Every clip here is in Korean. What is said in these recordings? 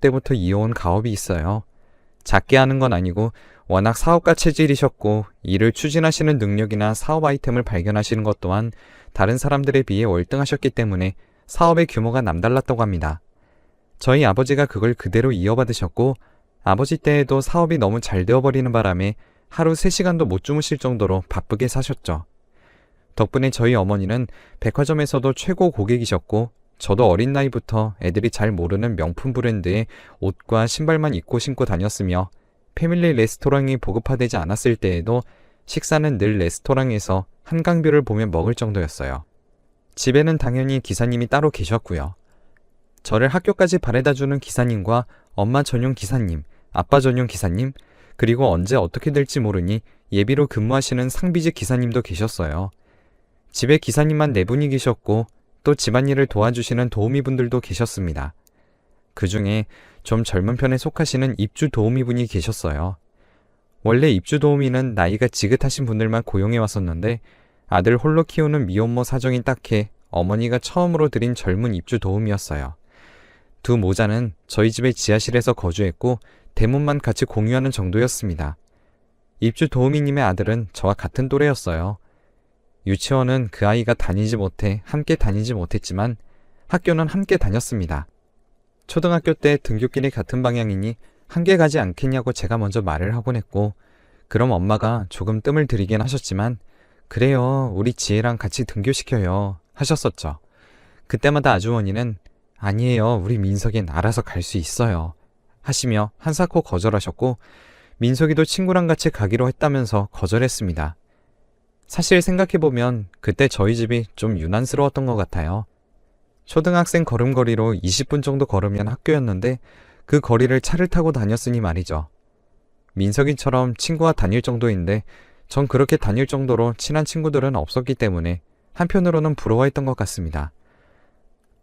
때부터 이어온 가업이 있어요. 작게 하는 건 아니고 워낙 사업가 체질이셨고 일을 추진하시는 능력이나 사업 아이템을 발견하시는 것 또한 다른 사람들에 비해 월등하셨기 때문에 사업의 규모가 남달랐다고 합니다. 저희 아버지가 그걸 그대로 이어받으셨고 아버지 때에도 사업이 너무 잘 되어버리는 바람에 하루 3시간도 못 주무실 정도로 바쁘게 사셨죠. 덕분에 저희 어머니는 백화점에서도 최고 고객이셨고 저도 어린 나이부터 애들이 잘 모르는 명품 브랜드의 옷과 신발만 입고 신고 다녔으며 패밀리 레스토랑이 보급화되지 않았을 때에도 식사는 늘 레스토랑에서 한강뷰를 보며 먹을 정도였어요. 집에는 당연히 기사님이 따로 계셨고요. 저를 학교까지 바래다 주는 기사님과 엄마 전용 기사님, 아빠 전용 기사님, 그리고 언제 어떻게 될지 모르니 예비로 근무하시는 상비직 기사님도 계셨어요. 집에 기사님만 네 분이 계셨고 또 집안일을 도와주시는 도우미 분들도 계셨습니다. 그 중에 좀 젊은 편에 속하시는 입주 도우미 분이 계셨어요. 원래 입주 도우미는 나이가 지긋하신 분들만 고용해 왔었는데 아들 홀로 키우는 미혼모 사정이 딱해 어머니가 처음으로 들인 젊은 입주 도우미였어요. 두 모자는 저희 집의 지하실에서 거주했고 대문만 같이 공유하는 정도였습니다. 입주 도우미님의 아들은 저와 같은 또래였어요. 유치원은 그 아이가 다니지 못해 함께 다니지 못했지만 학교는 함께 다녔습니다. 초등학교 때 등교길이 같은 방향이니 함께 가지 않겠냐고 제가 먼저 말을 하곤 했고, 그럼 엄마가 조금 뜸을 들이긴 하셨지만, 그래요, 우리 지혜랑 같이 등교시켜요. 하셨었죠. 그때마다 아주머니는, 아니에요, 우리 민석이는 알아서 갈 수 있어요. 하시며 한사코 거절하셨고, 민석이도 친구랑 같이 가기로 했다면서 거절했습니다. 사실 생각해보면 그때 저희 집이 좀 유난스러웠던 것 같아요. 초등학생 걸음거리로 20분 정도 걸으면 학교였는데 그 거리를 차를 타고 다녔으니 말이죠. 민석이처럼 친구와 다닐 정도인데 전 그렇게 다닐 정도로 친한 친구들은 없었기 때문에 한편으로는 부러워했던 것 같습니다.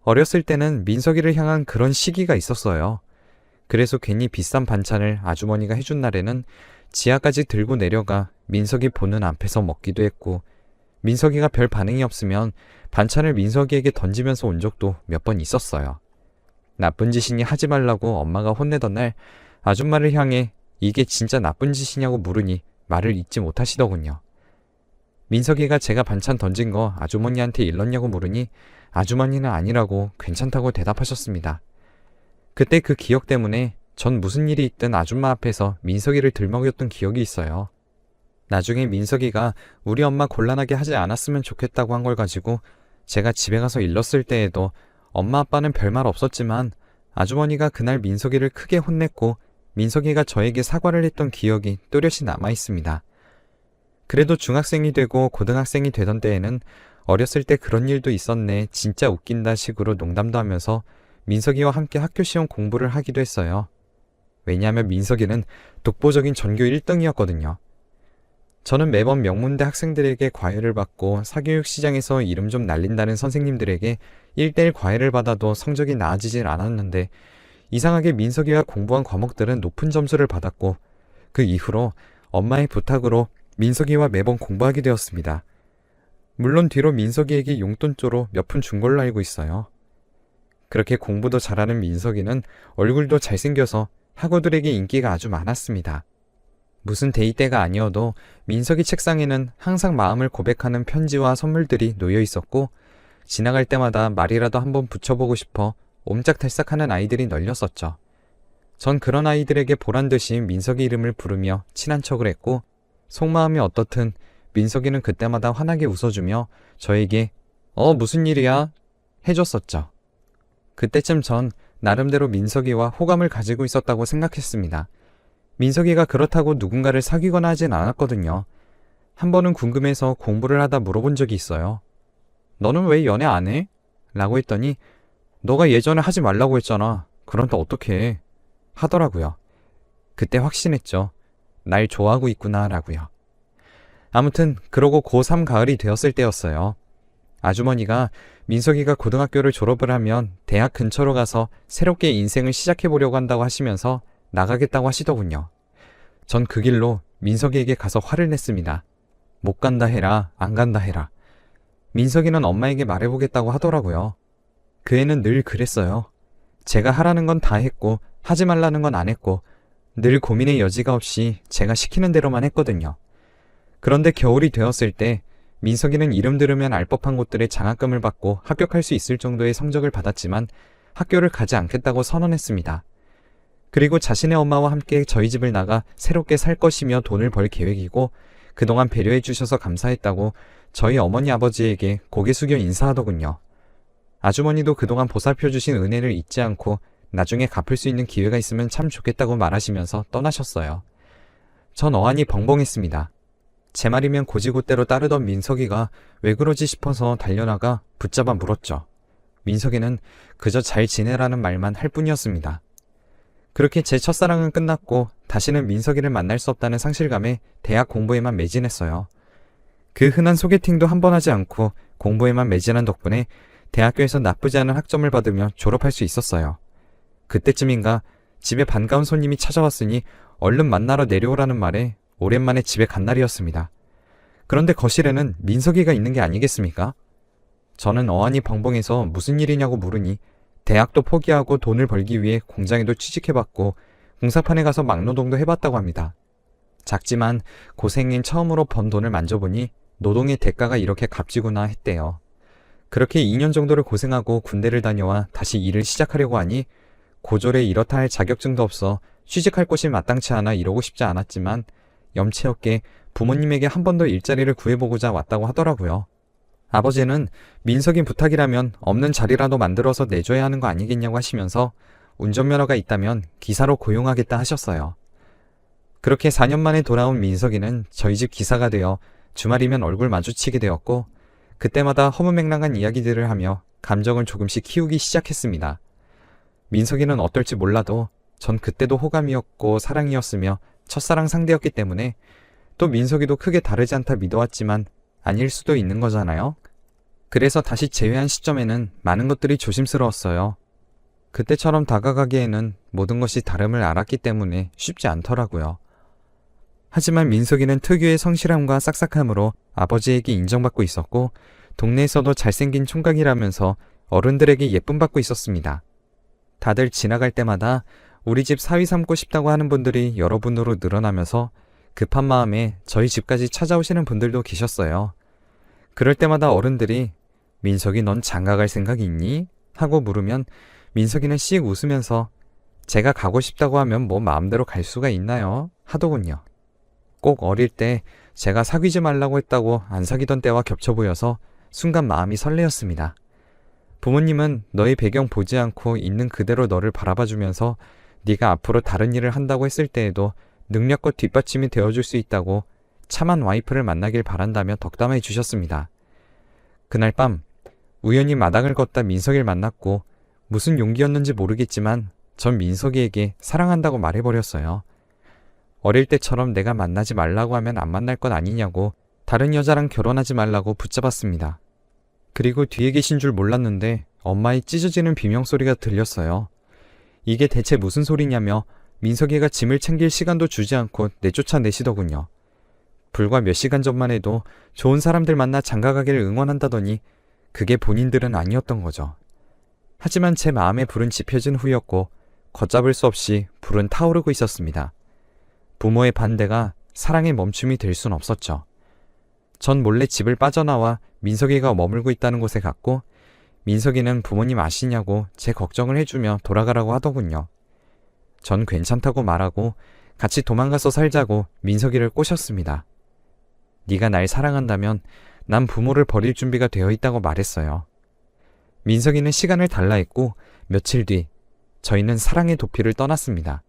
어렸을 때는 민석이를 향한 그런 시기가 있었어요. 그래서 괜히 비싼 반찬을 아주머니가 해준 날에는 지하까지 들고 내려가 민석이 보는 앞에서 먹기도 했고 민석이가 별 반응이 없으면 반찬을 민석이에게 던지면서 온 적도 몇 번 있었어요. 나쁜 짓이니 하지 말라고 엄마가 혼내던 날 아줌마를 향해 이게 진짜 나쁜 짓이냐고 물으니 말을 잊지 못하시더군요. 민석이가 제가 반찬 던진 거 아주머니한테 일렀냐고 물으니 아주머니는 아니라고 괜찮다고 대답하셨습니다. 그때 그 기억 때문에 전 무슨 일이 있든 아줌마 앞에서 민석이를 들먹였던 기억이 있어요. 나중에 민석이가 우리 엄마 곤란하게 하지 않았으면 좋겠다고 한 걸 가지고 제가 집에 가서 일렀을 때에도 엄마 아빠는 별말 없었지만 아주머니가 그날 민석이를 크게 혼냈고 민석이가 저에게 사과를 했던 기억이 또렷이 남아 있습니다. 그래도 중학생이 되고 고등학생이 되던 때에는 어렸을 때 그런 일도 있었네 진짜 웃긴다 식으로 농담도 하면서 민석이와 함께 학교 시험 공부를 하기도 했어요. 왜냐하면 민석이는 독보적인 전교 1등이었거든요. 저는 매번 명문대 학생들에게 과외를 받고 사교육 시장에서 이름 좀 날린다는 선생님들에게 1대1 과외를 받아도 성적이 나아지질 않았는데 이상하게 민석이가 공부한 과목들은 높은 점수를 받았고 그 이후로 엄마의 부탁으로 민석이와 매번 공부하게 되었습니다. 물론 뒤로 민석이에게 용돈조로 몇 푼 준 걸로 알고 있어요. 그렇게 공부도 잘하는 민석이는 얼굴도 잘생겨서 학우들에게 인기가 아주 많았습니다. 무슨 데이 때가 아니어도 민석이 책상에는 항상 마음을 고백하는 편지와 선물들이 놓여 있었고 지나갈 때마다 말이라도 한번 붙여보고 싶어 옴짝달싹하는 아이들이 널렸었죠. 전 그런 아이들에게 보란 듯이 민석이 이름을 부르며 친한 척을 했고 속마음이 어떻든 민석이는 그때마다 환하게 웃어주며 저에게 어 무슨 일이야 해줬었죠. 그때쯤 전 나름대로 민석이와 호감을 가지고 있었다고 생각했습니다. 민석이가 그렇다고 누군가를 사귀거나 하진 않았거든요. 한 번은 궁금해서 공부를 하다 물어본 적이 있어요. 너는 왜 연애 안 해? 라고 했더니 너가 예전에 하지 말라고 했잖아. 그런데 어떻게 하더라고요. 그때 확신했죠. 날 좋아하고 있구나 라고요. 아무튼 그러고 고3 가을이 되었을 때였어요. 아주머니가 민석이가 고등학교를 졸업을 하면 대학 근처로 가서 새롭게 인생을 시작해 보려고 한다고 하시면서 나가겠다고 하시더군요. 전 그 길로 민석이에게 가서 화를 냈습니다. 못 간다 해라, 안 간다 해라. 민석이는 엄마에게 말해보겠다고 하더라고요. 그 애는 늘 그랬어요. 제가 하라는 건 다 했고 하지 말라는 건 안 했고 늘 고민의 여지가 없이 제가 시키는 대로만 했거든요. 그런데 겨울이 되었을 때 민석이는 이름 들으면 알 법한 곳들의 장학금을 받고 합격할 수 있을 정도의 성적을 받았지만 학교를 가지 않겠다고 선언했습니다. 그리고 자신의 엄마와 함께 저희 집을 나가 새롭게 살 것이며 돈을 벌 계획이고 그동안 배려해 주셔서 감사했다고 저희 어머니 아버지에게 고개 숙여 인사하더군요. 아주머니도 그동안 보살펴 주신 은혜를 잊지 않고 나중에 갚을 수 있는 기회가 있으면 참 좋겠다고 말하시면서 떠나셨어요. 전 어안이 벙벙했습니다. 제 말이면 고지고대로 따르던 민석이가 왜 그러지 싶어서 달려나가 붙잡아 물었죠. 민석이는 그저 잘 지내라는 말만 할 뿐이었습니다. 그렇게 제 첫사랑은 끝났고 다시는 민석이를 만날 수 없다는 상실감에 대학 공부에만 매진했어요. 그 흔한 소개팅도 한 번 하지 않고 공부에만 매진한 덕분에 대학교에서 나쁘지 않은 학점을 받으며 졸업할 수 있었어요. 그때쯤인가 집에 반가운 손님이 찾아왔으니 얼른 만나러 내려오라는 말에 오랜만에 집에 간 날이었습니다. 그런데 거실에는 민석이가 있는 게 아니겠습니까? 저는 어안이 벙벙해서 무슨 일이냐고 물으니 대학도 포기하고 돈을 벌기 위해 공장에도 취직해봤고 공사판에 가서 막노동도 해봤다고 합니다. 작지만 고생인 처음으로 번 돈을 만져보니 노동의 대가가 이렇게 값지구나 했대요. 그렇게 2년 정도를 고생하고 군대를 다녀와 다시 일을 시작하려고 하니 고졸에 이렇다 할 자격증도 없어 취직할 곳이 마땅치 않아 이러고 싶지 않았지만 염치 없게 부모님에게 한 번 더 일자리를 구해보고자 왔다고 하더라고요. 아버지는 민석인 부탁이라면 없는 자리라도 만들어서 내줘야 하는 거 아니겠냐고 하시면서 운전면허가 있다면 기사로 고용하겠다 하셨어요. 그렇게 4년 만에 돌아온 민석이는 저희 집 기사가 되어 주말이면 얼굴 마주치게 되었고 그때마다 허무맹랑한 이야기들을 하며 감정을 조금씩 키우기 시작했습니다. 민석이는 어떨지 몰라도 전 그때도 호감이었고 사랑이었으며 첫사랑 상대였기 때문에 또 민석이도 크게 다르지 않다 믿어왔지만 아닐 수도 있는 거잖아요. 그래서 다시 재회한 시점에는 많은 것들이 조심스러웠어요. 그때처럼 다가가기에는 모든 것이 다름을 알았기 때문에 쉽지 않더라고요. 하지만 민석이는 특유의 성실함과 싹싹함으로 아버지에게 인정받고 있었고 동네에서도 잘생긴 총각이라면서 어른들에게 예쁨 받고 있었습니다. 다들 지나갈 때마다 우리 집 사위 삼고 싶다고 하는 분들이 여러 분으로 늘어나면서 급한 마음에 저희 집까지 찾아오시는 분들도 계셨어요. 그럴 때마다 어른들이 민석이 넌 장가갈 생각 있니? 하고 물으면 민석이는 씩 웃으면서 제가 가고 싶다고 하면 뭐 마음대로 갈 수가 있나요? 하더군요. 꼭 어릴 때 제가 사귀지 말라고 했다고 안 사귀던 때와 겹쳐 보여서 순간 마음이 설레었습니다. 부모님은 너의 배경 보지 않고 있는 그대로 너를 바라봐 주면서 네가 앞으로 다른 일을 한다고 했을 때에도 능력과 뒷받침이 되어줄 수 있다고 참한 와이프를 만나길 바란다며 덕담해 주셨습니다. 그날 밤 우연히 마당을 걷다 민석이를 만났고 무슨 용기였는지 모르겠지만 전 민석이에게 사랑한다고 말해버렸어요. 어릴 때처럼 내가 만나지 말라고 하면 안 만날 것 아니냐고 다른 여자랑 결혼하지 말라고 붙잡았습니다. 그리고 뒤에 계신 줄 몰랐는데 엄마의 찢어지는 비명소리가 들렸어요. 이게 대체 무슨 소리냐며 민석이가 짐을 챙길 시간도 주지 않고 내쫓아내시더군요. 불과 몇 시간 전만 해도 좋은 사람들 만나 장가가기를 응원한다더니 그게 본인들은 아니었던 거죠. 하지만 제 마음의 불은 지펴진 후였고 걷잡을 수 없이 불은 타오르고 있었습니다. 부모의 반대가 사랑의 멈춤이 될 순 없었죠. 전 몰래 집을 빠져나와 민석이가 머물고 있다는 곳에 갔고 민석이는 부모님 아시냐고 제 걱정을 해주며 돌아가라고 하더군요. 전 괜찮다고 말하고 같이 도망가서 살자고 민석이를 꼬셨습니다. 네가 날 사랑한다면 난 부모를 버릴 준비가 되어 있다고 말했어요. 민석이는 시간을 달라 했고 며칠 뒤 저희는 사랑의 도피를 떠났습니다.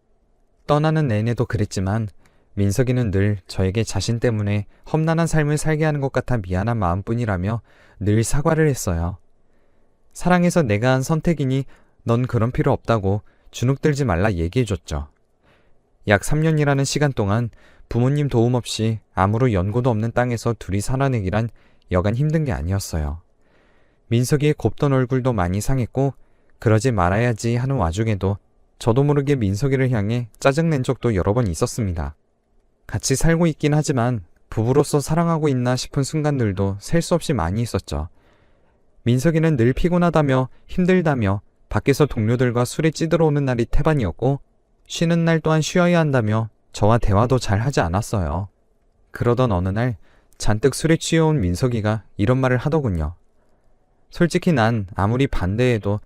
떠나는 내내도 그랬지만 민석이는 늘 저에게 자신 때문에 험난한 삶을 살게 하는 것 같아 미안한 마음뿐이라며 늘 사과를 했어요. 사랑해서 내가 한 선택이니 넌 그런 필요 없다고 주눅들지 말라 얘기해줬죠. 약 3년이라는 시간 동안 부모님 도움 없이 아무런 연고도 없는 땅에서 둘이 살아내기란 여간 힘든 게 아니었어요. 민석이의 곱던 얼굴도 많이 상했고 그러지 말아야지 하는 와중에도 저도 모르게 민석이를 향해 짜증낸 적도 여러 번 있었습니다. 같이 살고 있긴 하지만 부부로서 사랑하고 있나 싶은 순간들도 셀 수 없이 많이 있었죠. 민석이는 늘 피곤하다며 힘들다며 밖에서 동료들과 술에 찌들어 오는 날이 태반이었고 쉬는 날 또한 쉬어야 한다며 저와 대화도 잘 하지 않았어요. 그러던 어느 날 잔뜩 술에 취해온 민석이가 이런 말을 하더군요. 솔직히 난 아무리 반대해도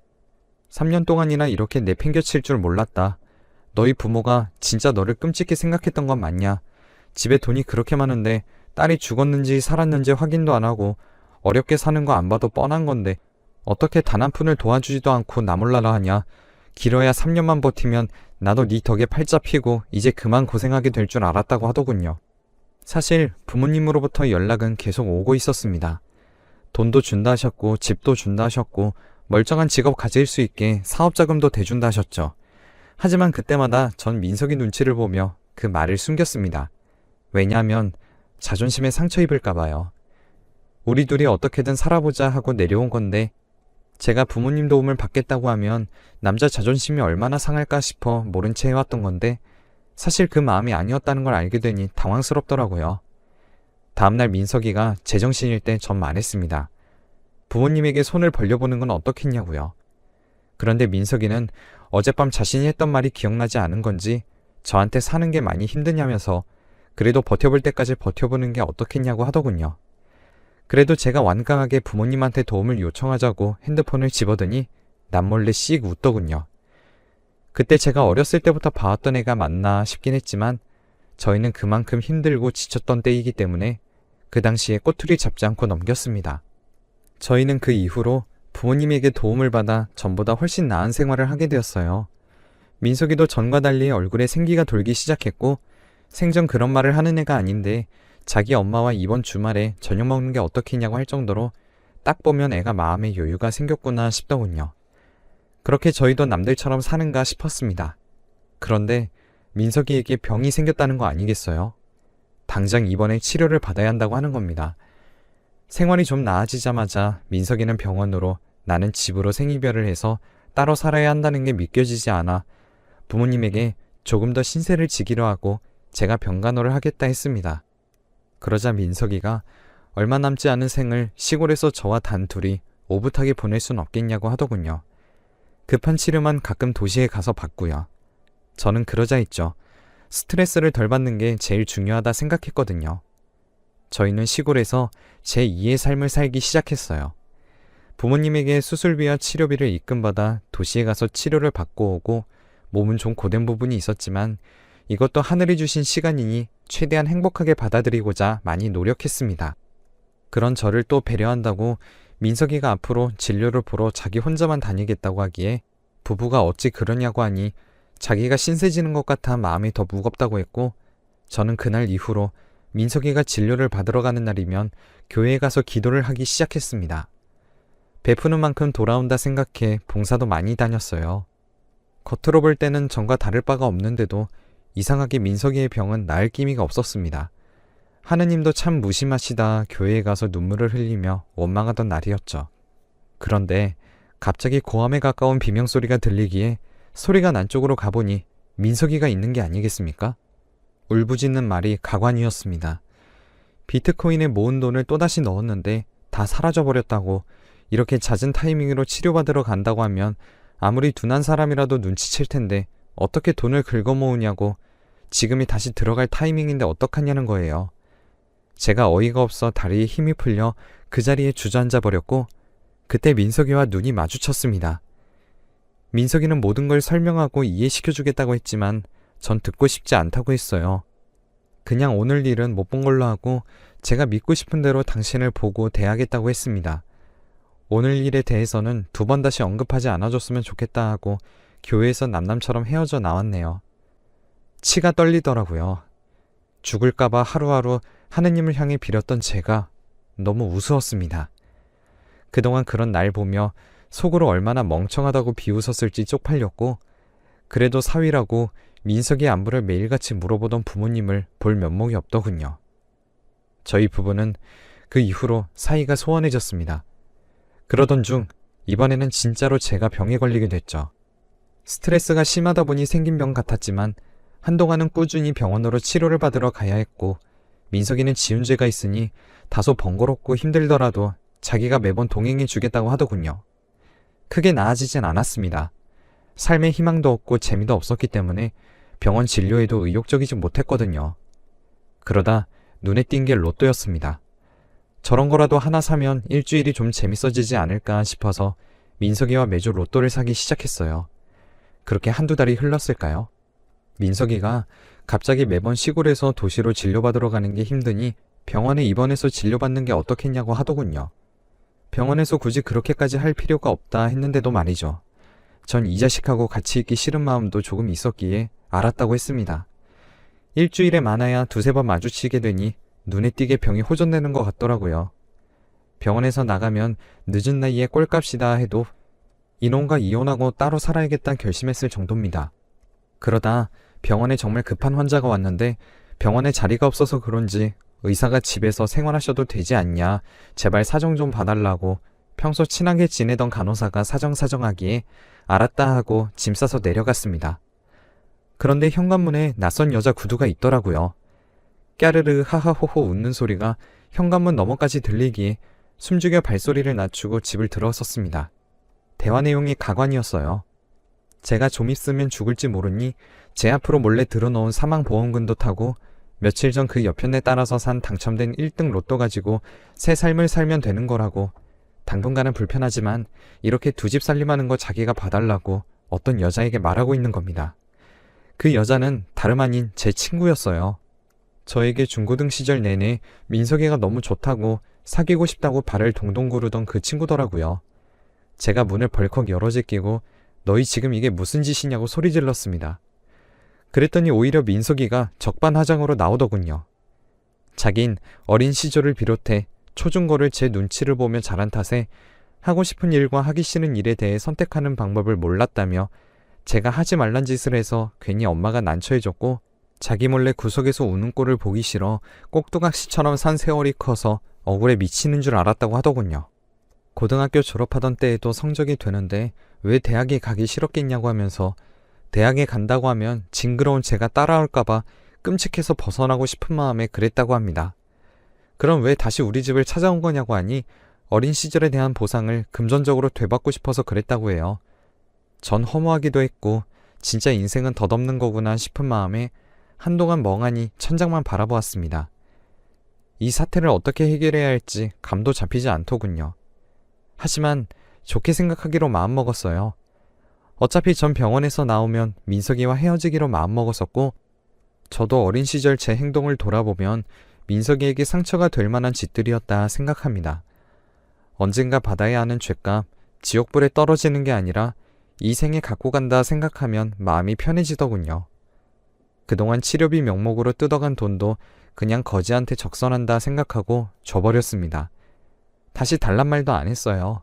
3년 동안이나 이렇게 내팽겨칠 줄 몰랐다. 너희 부모가 진짜 너를 끔찍히 생각했던 건 맞냐? 집에 돈이 그렇게 많은데 딸이 죽었는지 살았는지 확인도 안 하고 어렵게 사는 거 안 봐도 뻔한 건데 어떻게 단 한 푼을 도와주지도 않고 나몰라라 하냐? 길어야 3년만 버티면 나도 네 덕에 팔자 피고 이제 그만 고생하게 될 줄 알았다고 하더군요. 사실 부모님으로부터 연락은 계속 오고 있었습니다. 돈도 준다 하셨고 집도 준다 하셨고 멀쩡한 직업 가질 수 있게 사업 자금도 대준다 하셨죠. 하지만 그때마다 전 민석이 눈치를 보며 그 말을 숨겼습니다. 왜냐하면 자존심에 상처 입을까봐요. 우리 둘이 어떻게든 살아보자 하고 내려온 건데 제가 부모님 도움을 받겠다고 하면 남자 자존심이 얼마나 상할까 싶어 모른 채 해왔던 건데 사실 그 마음이 아니었다는 걸 알게 되니 당황스럽더라고요. 다음날 민석이가 제정신일 때 전 말했습니다. 부모님에게 손을 벌려보는 건 어떻겠냐고요. 그런데 민석이는 어젯밤 자신이 했던 말이 기억나지 않은 건지 저한테 사는 게 많이 힘드냐면서 그래도 버텨볼 때까지 버텨보는 게 어떻겠냐고 하더군요. 그래도 제가 완강하게 부모님한테 도움을 요청하자고 핸드폰을 집어드니 남몰래 씩 웃더군요. 그때 제가 어렸을 때부터 봐왔던 애가 맞나 싶긴 했지만 저희는 그만큼 힘들고 지쳤던 때이기 때문에 그 당시에 꼬투리 잡지 않고 넘겼습니다. 저희는 그 이후로 부모님에게 도움을 받아 전보다 훨씬 나은 생활을 하게 되었어요. 민석이도 전과 달리 얼굴에 생기가 돌기 시작했고 생전 그런 말을 하는 애가 아닌데 자기 엄마와 이번 주말에 저녁 먹는 게 어떻겠냐고 할 정도로 딱 보면 애가 마음에 여유가 생겼구나 싶더군요. 그렇게 저희도 남들처럼 사는가 싶었습니다. 그런데 민석이에게 병이 생겼다는 거 아니겠어요? 당장 입원해 치료를 받아야 한다고 하는 겁니다. 생활이 좀 나아지자마자 민석이는 병원으로 나는 집으로 생이별을 해서 따로 살아야 한다는 게 믿겨지지 않아 부모님에게 조금 더 신세를 지기로 하고 제가 병간호를 하겠다 했습니다. 그러자 민석이가 얼마 남지 않은 생을 시골에서 저와 단둘이 오붓하게 보낼 순 없겠냐고 하더군요. 급한 치료만 가끔 도시에 가서 받고요. 저는 그러자 했죠. 스트레스를 덜 받는 게 제일 중요하다 생각했거든요. 저희는 시골에서 제 2의 삶을 살기 시작했어요. 부모님에게 수술비와 치료비를 입금받아 도시에 가서 치료를 받고 오고 몸은 좀 고된 부분이 있었지만 이것도 하늘이 주신 시간이니 최대한 행복하게 받아들이고자 많이 노력했습니다. 그런 저를 또 배려한다고 민석이가 앞으로 진료를 보러 자기 혼자만 다니겠다고 하기에 부부가 어찌 그러냐고 하니 자기가 신세지는 것 같아 마음이 더 무겁다고 했고 저는 그날 이후로 민석이가 진료를 받으러 가는 날이면 교회에 가서 기도를 하기 시작했습니다. 베푸는 만큼 돌아온다 생각해 봉사도 많이 다녔어요. 겉으로 볼 때는 전과 다를 바가 없는데도 이상하게 민석이의 병은 나을 기미가 없었습니다. 하느님도 참 무심하시다 교회에 가서 눈물을 흘리며 원망하던 날이었죠. 그런데 갑자기 고함에 가까운 비명소리가 들리기에 소리가 난 쪽으로 가보니 민석이가 있는 게 아니겠습니까? 울부짖는 말이 가관이었습니다. 비트코인에 모은 돈을 또다시 넣었는데 다 사라져버렸다고 이렇게 잦은 타이밍으로 치료받으러 간다고 하면 아무리 둔한 사람이라도 눈치챌 텐데 어떻게 돈을 긁어 모으냐고 지금이 다시 들어갈 타이밍인데 어떡하냐는 거예요. 제가 어이가 없어 다리에 힘이 풀려 그 자리에 주저앉아 버렸고 그때 민석이와 눈이 마주쳤습니다. 민석이는 모든 걸 설명하고 이해시켜 주겠다고 했지만 전 듣고 싶지 않다고 했어요. 그냥 오늘 일은 못 본 걸로 하고 제가 믿고 싶은 대로 당신을 보고 대하겠다고 했습니다. 오늘 일에 대해서는 두 번 다시 언급하지 않아줬으면 좋겠다 하고 교회에서 남남처럼 헤어져 나왔네요. 치가 떨리더라고요. 죽을까봐 하루하루 하느님을 향해 빌었던 제가 너무 우스웠습니다. 그동안 그런 날 보며 속으로 얼마나 멍청하다고 비웃었을지 쪽팔렸고, 그래도 사위라고 민석이 안부를 매일같이 물어보던 부모님을 볼 면목이 없더군요. 저희 부부는 그 이후로 사이가 소원해졌습니다. 그러던 중 이번에는 진짜로 제가 병에 걸리게 됐죠. 스트레스가 심하다 보니 생긴 병 같았지만 한동안은 꾸준히 병원으로 치료를 받으러 가야 했고 민석이는 지은 죄가 있으니 다소 번거롭고 힘들더라도 자기가 매번 동행해 주겠다고 하더군요. 크게 나아지진 않았습니다. 삶의 희망도 없고 재미도 없었기 때문에 병원 진료에도 의욕적이지 못했거든요. 그러다 눈에 띈 게 로또였습니다. 저런 거라도 하나 사면 일주일이 좀 재밌어지지 않을까 싶어서 민석이와 매주 로또를 사기 시작했어요. 그렇게 한두 달이 흘렀을까요? 민석이가 갑자기 매번 시골에서 도시로 진료받으러 가는 게 힘드니 병원에 입원해서 진료받는 게 어떻겠냐고 하더군요. 병원에서 굳이 그렇게까지 할 필요가 없다 했는데도 말이죠. 전 이 자식하고 같이 있기 싫은 마음도 조금 있었기에 알았다고 했습니다. 일주일에 많아야 두세 번 마주치게 되니 눈에 띄게 병이 호전되는 것 같더라고요. 병원에서 나가면 늦은 나이에 꼴값이다 해도 이놈과 이혼하고 따로 살아야겠다 결심했을 정도입니다. 그러다 병원에 정말 급한 환자가 왔는데 병원에 자리가 없어서 그런지 의사가 집에서 생활하셔도 되지 않냐 제발 사정 좀 봐달라고 평소 친하게 지내던 간호사가 사정사정하기에 알았다 하고 짐 싸서 내려갔습니다. 그런데 현관문에 낯선 여자 구두가 있더라고요. 까르르 하하호호 웃는 소리가 현관문 너머까지 들리기에 숨죽여 발소리를 낮추고 집을 들어섰습니다. 대화 내용이 가관이었어요. 제가 좀 있으면 죽을지 모르니 제 앞으로 몰래 들어놓은 사망보험금도 타고 며칠 전 그 여편네 따라서 산 당첨된 1등 로또 가지고 새 삶을 살면 되는 거라고 당분간은 불편하지만 이렇게 두 집 살림하는 거 자기가 봐달라고 어떤 여자에게 말하고 있는 겁니다. 그 여자는 다름 아닌 제 친구였어요. 저에게 중고등 시절 내내 민석이가 너무 좋다고 사귀고 싶다고 발을 동동 구르던 그 친구더라고요. 제가 문을 벌컥 열어 제끼고 너희 지금 이게 무슨 짓이냐고 소리 질렀습니다. 그랬더니 오히려 민석이가 적반하장으로 나오더군요. 자긴 어린 시절을 비롯해 초중고를 제 눈치를 보며 자란 탓에 하고 싶은 일과 하기 싫은 일에 대해 선택하는 방법을 몰랐다며 제가 하지 말란 짓을 해서 괜히 엄마가 난처해졌고 자기 몰래 구석에서 우는 꼴을 보기 싫어 꼭두각시처럼 산 세월이 커서 억울해 미치는 줄 알았다고 하더군요. 고등학교 졸업하던 때에도 성적이 되는데 왜 대학에 가기 싫었겠냐고 하면서 대학에 간다고 하면 징그러운 제가 따라올까봐 끔찍해서 벗어나고 싶은 마음에 그랬다고 합니다. 그럼 왜 다시 우리 집을 찾아온 거냐고 하니 어린 시절에 대한 보상을 금전적으로 되받고 싶어서 그랬다고 해요. 전 허무하기도 했고 진짜 인생은 덧없는 거구나 싶은 마음에 한동안 멍하니 천장만 바라보았습니다. 이 사태를 어떻게 해결해야 할지 감도 잡히지 않더군요. 하지만 좋게 생각하기로 마음먹었어요. 어차피 전 병원에서 나오면 민석이와 헤어지기로 마음먹었었고 저도 어린 시절 제 행동을 돌아보면 민석이에게 상처가 될 만한 짓들이었다 생각합니다. 언젠가 받아야 하는 죄값, 지옥불에 떨어지는 게 아니라 이 생에 갖고 간다 생각하면 마음이 편해지더군요. 그동안 치료비 명목으로 뜯어간 돈도 그냥 거지한테 적선한다 생각하고 줘버렸습니다. 다시 달란 말도 안 했어요.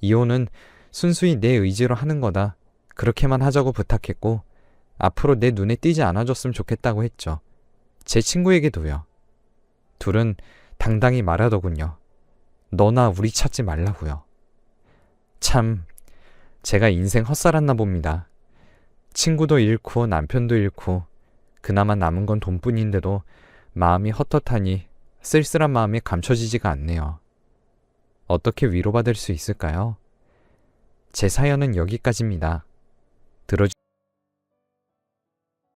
이혼은 순수히 내 의지로 하는 거다. 그렇게만 하자고 부탁했고, 앞으로 내 눈에 띄지 않아줬으면 좋겠다고 했죠. 제 친구에게도요. 둘은 당당히 말하더군요. 너나 우리 찾지 말라고요. 참, 제가 인생 헛살았나 봅니다. 친구도 잃고 남편도 잃고 그나마 남은 건 돈뿐인데도 마음이 헛헛하니 쓸쓸한 마음이 감춰지지가 않네요. 어떻게 위로받을 수 있을까요? 제 사연은 여기까지입니다. 들어주